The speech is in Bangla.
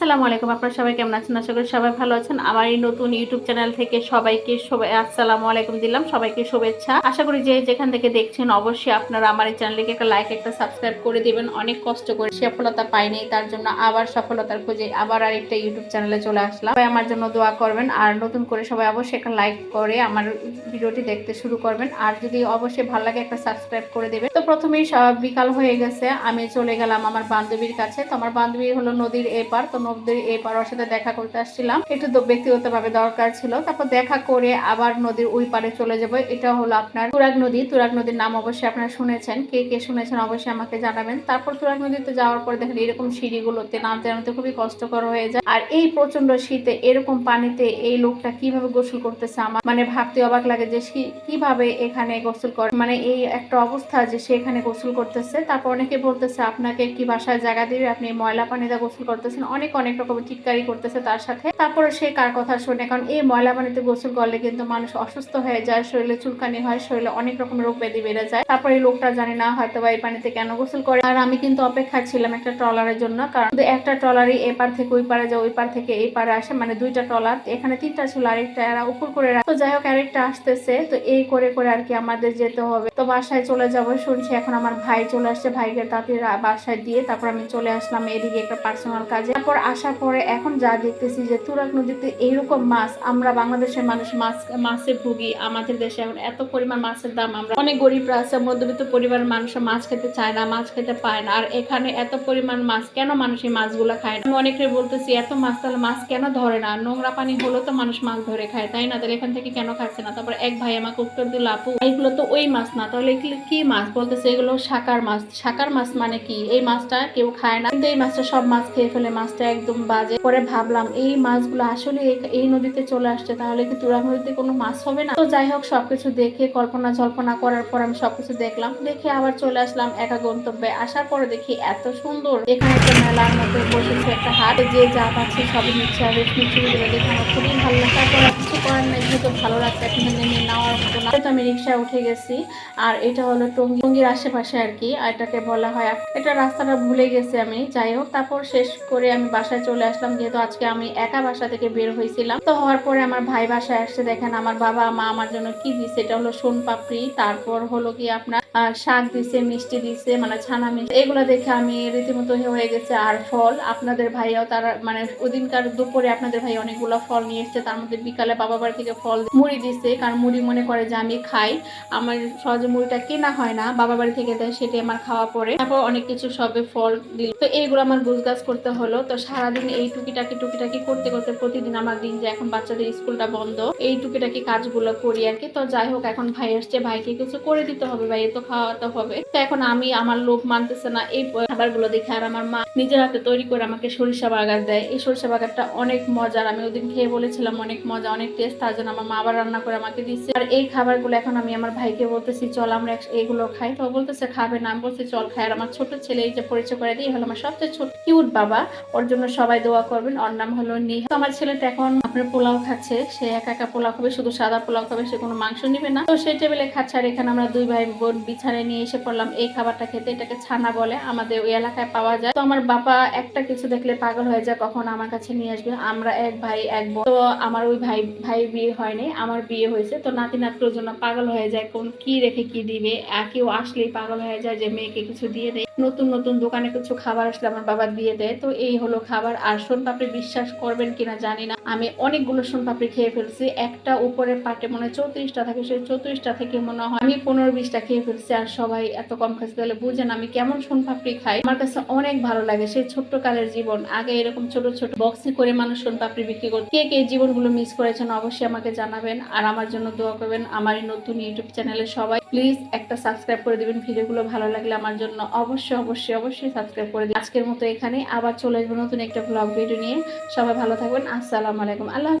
আসসালামু আলাইকুম, আপনারা সবাই কেমন আছেন? আশা করি সবাই ভালো আছেন। আমার এই নতুন ইউটিউব চ্যানেল থেকে সবাইকে সবাই আসসালামু আলাইকুম দিলাম, সবাইকে শুভেচ্ছা। আশা করি যে যেখান থেকে দেখছেন, অবশ্যই আপনারা আমার এই চ্যানেলকে একটা লাইক একটা সাবস্ক্রাইব করে দিবেন। অনেক কষ্ট করে সফলতা পাইনি, তার জন্য আবার সফলতার খোঁজে আবার আরেকটা ইউটিউব চ্যানেলে চলে আসলাম। সবাই আমার জন্য দোয়া করবেন, আর নতুন করে সবাই অবশ্যই একটা লাইক করে আমার ভিডিওটি দেখতে শুরু করবেন। আর যদি অবশ্যই ভালো লাগে, একটা সাবস্ক্রাইব করে দেবেন। তো প্রথমেই বিকাল হয়ে গেছে, আমি চলে গেলাম আমার বান্ধবীর কাছে। তো আমার বান্ধবী হলো নদীর এপার, তো নদীর এপার ওর সাথে দেখা করতে আসছিলাম। একটু তো ব্যক্তিগতভাবে দরকার ছিল। তারপর দেখা করে আবার নদীর ওই পারে চলে যাব। এটা হলো আপনার তুরাগ নদী। তুরাগ নদীর নাম অবশ্যই আপনারা শুনেছেন। কে কে শুনেছেন অবশ্যই আমাকে জানাবেন। তারপর তুরাগ নদীতে যাওয়ার পর দেখেন এরকম সিঁড়িগুলোতে নামতে নামতে খুবই কষ্টকর হয়ে যায়। আর এই প্রচণ্ড শীতে এরকম পানিতে এই লোকটা কীভাবে গোসল করতেছে আমার মানে ভাবতে অবাক লাগে যে কীভাবে এখানে গোসল করে মানে এই একটা অবস্থা যে সে এখানে গোসল করতেছে। তারপর অনেকে বলতেছে, আপনাকে কি বাসায় জায়গা দিবে? আপনি ময়লা পানিতে গোসল করতেছেন। অনেক অনেক রকমের টিটকারি করতেছে তার সাথে। তারপরে সে কার কথা শুনে? কারণ এই ময়লা পানিতে গোসল করলে কিন্তু মানুষ অসুস্থ হয়ে যায়, শরীরে চুলকানি হয়, শরীরে অনেক রকমের রোগ ব্যাধি বেড়ে যায়। তারপরে লোকটা জানি না হয়তো বা এই পানিতে কেন গোসল করে। আর আমি কিন্তু অপেক্ষায় ছিলাম একটা ট্রলারের জন্য, কারণ একটা ট্রলারই এপার থেকে ওই পারে যায়, ওই পার থেকে এই পারে আসে মানে দুইটা ট্রলার। এখানে তিনটা ছিল, আরেকটা এরা উপর করে তো যাই হোক, আরেকটা আসতেছে। তো এই করে করে আর কি আমাদের যেতে হবে। তো বাসায় চলে যাব, শুনছি এখন আমার ভাই চলে আসছে, ভাইকে তাতে বাসায় দিয়ে। তারপর আমি চলে আসলাম এদিকে একটা পার্সোনাল কাজে। তারপর আসার পরে এখন যা দেখতেছি যে তুরাগ নদীতে এইরকম মাছ, আমরা বাংলাদেশের মানুষ মাছ, মাছে ভুগি, আমাদের দেশে এখন এত পরিমাণ মাছের দাম, আমরা অনেক গরিবরা আছে, মধ্যবিত্ত পরিবারের মানুষ মাছ খেতে চায় না, মাছ খেতে পায় না, আর এখানে এত পরিমাণ মাছ, কেন মানুষ এই মাছগুলো খায় না? আমি অনেকে বলতেছি, এত মাছ, তাহলে মাছ কেন ধরে না? নোংরা পানি হলো তো মানুষ মাছ ধরে খায়, তাই না? তাহলে এখান থেকে কেন খাচ্ছে না? তারপর এক ভাই আমাকে উত্তর দিল, আপু এইগুলো তো ওই মাছ না, তাহলে কি মাছ? বলতেছে, এগুলো শাকার মাছ। শাকার মাছ মানে কি? এই মাছটা কেউ খায় না, কিন্তু এই মাছটা সব মাছ খেয়ে ফেলে, মাছটা একদম বাজে। পরে ভাবলাম, এই মাছগুলো আসলে এই- নদীতে চলে আসছে, তাহলে কি তুরাগ নদীতে কোনো মাছ হবে না? তো যাই হোক, সবকিছু দেখে, কল্পনা জল্পনা করার পর আমি সবকিছু দেখলাম। দেখে আবার চলে আসলাম একা গন্তব্যে। আসার পরে দেখি এত সুন্দর। এখানে একটা মেলার মধ্যে বসেছে একটা হাট। যে যা পাচ্ছে সবই নিচ্ছে। আর দেখে আমার খুবই ভালো লাগে করার নেই যেহেতু ভালো লাগছে, এখন নেমে নেওয়ার মতো না। তো আমি রিক্সায় উঠে গেছি, আর এটা হলো টঙ্গি টঙ্গির আশেপাশে আর কি এটাকে বলা হয় এটা রাস্তাটা ভুলে গেছি আমি, যাই হোক, তারপর শেষ করে আমি বাসায় চলে আসলাম, যেহেতু আজকে আমি একা বাসা থেকে বের হয়েছিলাম। তো হওয়ার পরে আমার ভাই বাসায় আসছে, দেখেন আমার বাবা মা আমার জন্য কি দিছে, এটা হলো সোন পাপড়ি তারপর হলো কি আপনার শাক দিছে, মিষ্টি দিছে মানে ছানা মিষ্টি, এগুলো দেখে আমি রীতিমতো হয়ে গেছে, আর ফল, আপনাদের ভাইয়াও তারা মানে ওদিনকার দুপুরে আপনাদের ভাই অনেকগুলো ফল নিয়ে এসছে, তার মধ্যে বিকালে বাবা বাড়ি থেকে ফল মুড়ি দিছে, কারণ মুড়ি মনে করে যে আমি খাই। আমার সহজে মুড়িটা কেনা হয় না, বাবা বাড়ি থেকে দেয়, সেটাই আমার খাওয়া পরে। তারপর অনেক কিছু সবে ফল দিল। তো এইগুলো আমার গুজগাছ করতে হলো। তো সারাদিন এই টুকিটাকি টুকিটাকি করতে করতে প্রতিদিন আমার দিন যে এখন বাচ্চাদের স্কুলটা বন্ধ। এই টুকিটাকি কাজগুলো করি আর কি। তো যাই হোক, এখন ভাই আসছে। ভাইকে কিছু করে দিতে হবে। ভাই তো খাওয়াতে হবে। তো এখন আমি আমার লোভ মানতেছে না। এই খাবারগুলো দেখে আর আমার মা নিজের হাতে তৈরি করে আমাকে সরিষা বাগার দেয়। এই সরিষা বাগারটা অনেক মজার। আমি ওদিন খেয়ে বলেছিলাম, অনেক মজা, অনেক টেস্ট তার জন্য আমার মা আবার রান্না করে আমাকে দিচ্ছে। আর এই খাবারগুলো এখন আমি আমার ভাইকে বলতেছি, চল আমরা এগুলো খাই। তো বলতেছে, খাবে না। আমি বলছি, চল খাই। আর আমার ছোট ছেলে এই যে পরিচয় করে দিই হলো আমার সবচেয়ে ছোট কিউট বাবা। ওর জন্য সবাই দোয়া করবেন। ওর নাম হলো নিহা। আমার ছেলেটা এখন আপনার পোলাও খাচ্ছে। সে একা একা পোলাও খাবে, শুধু সাদা পোলাও খাবে, সে কোনো মাংস নিবে না। তো সেই টেবিলে খাচ্ছে আর এখানে আমরা দুই ভাই বোন বিছানায় নিয়ে এসে পড়লাম। এই খাবারটা খেতে এটাকে ছানা বলে, আমাদের ওই এলাকায় পাওয়া যায়। তো আমার বাবা একটা কিছু দেখলে পাগল হয়ে যায়, কখন আমার কাছে নিয়ে আসবে? আমরা এক ভাই, এক বোন। তো আমার ওই ভাই ভাই বিয়ে হয়নি, আমার বিয়ে হয়েছে। তো নাতি নাতকুর জন্য পাগল হয়ে যায়, কোন কি রেখে কি দিবে? কেউ আসলেই পাগল হয়ে যায় যে মেয়েকে কিছু দিয়ে দেয়। নতুন নতুন দোকানে কিছু খাবার আসলে আমার বাবা দিয়ে দেয়। তো এই হলো খাবার। আর পাপড়ি বিশ্বাস করবেন কিনা জানি না। আমি অনেকগুলো সোন পাপড়ি খেয়ে ফেলছি। একটা উপরের পাটে মনে হয় চৌত্রিশটা থাকে, সেই চৌত্রিশটা থেকে মনে হয় আমি পনেরো বিশটা খেয়ে ফেলছি আর সবাই এত কম খাচ্ছে তাহলে বুঝেন আমি কেমন সোন পাপড়ি খাই। আমার কাছে অনেক ভালো লাগে সেই ছোট্ট কালের জীবন। আগে এরকম ছোট ছোট বক্সে করে মানুষ সোন পাপড়ি বিক্রি করত। কে কে জীবনগুলো মিস করেছেন অবশ্যই আমাকে জানাবেন। আর আমার জন্য দোয়া করবেন। আমার এই নতুন ইউটিউব চ্যানেলে সবাই প্লিজ একটা সাবস্ক্রাইব করে দেবেন, ভিডিওগুলো ভালো লাগলে আমার জন্য অবশ্যই অবশ্যই অবশ্যই সাবস্ক্রাইব করে দেবেন। আজকের মতো এখানে আবার চলে আসব নতুন একটা ব্লগ ভিডিও নিয়ে। সবাই ভালো থাকবেন, আসসালামু আলাইকুম। আল্লাহ।